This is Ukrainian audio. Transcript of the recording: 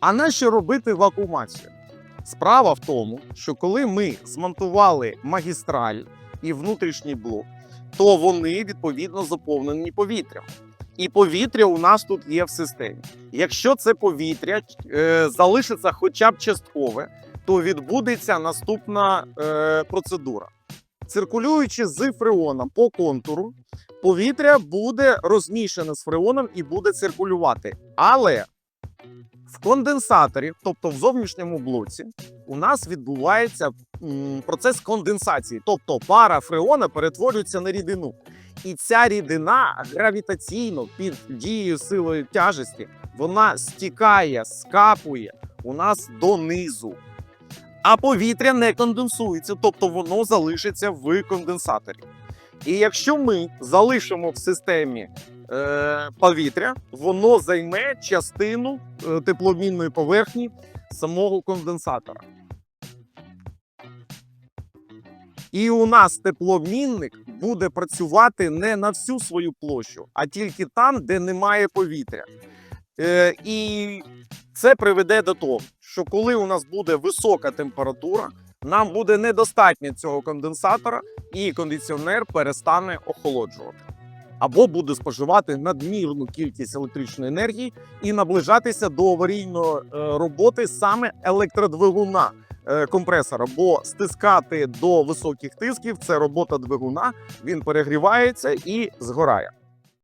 А нащо робити вакуумацію? Справа в тому, що коли ми змонтували магістраль і внутрішній блок, то вони відповідно заповнені повітрям. І повітря у нас тут є в системі. Якщо це повітря е, залишиться хоча б часткове, то відбудеться наступна е, процедура. Циркулюючи з фреоном по контуру, повітря буде розмішане з фреоном і буде циркулювати. Але в конденсаторі, тобто в зовнішньому блоці, у нас відбувається процес конденсації, тобто пара фреона перетворюється на рідину. І ця рідина гравітаційно під дією силою тяжесті вона стікає, скапує у нас донизу. А повітря не конденсується, тобто воно залишиться в конденсаторі. І якщо ми залишимо в системі е, повітря, воно займе частину е, теплообмінної поверхні самого конденсатора. І у нас теплообмінник буде працювати не на всю свою площу, а тільки там, де немає повітря. Е, і це приведе до того, що коли у нас буде висока температура, нам буде недостатньо цього конденсатора, і кондиціонер перестане охолоджувати. Або буде споживати надмірну кількість електричної енергії і наближатися до аварійної е, роботи саме електродвигуна е, компресора, бо стискати до високих тисків це робота двигуна, він перегрівається і згорає.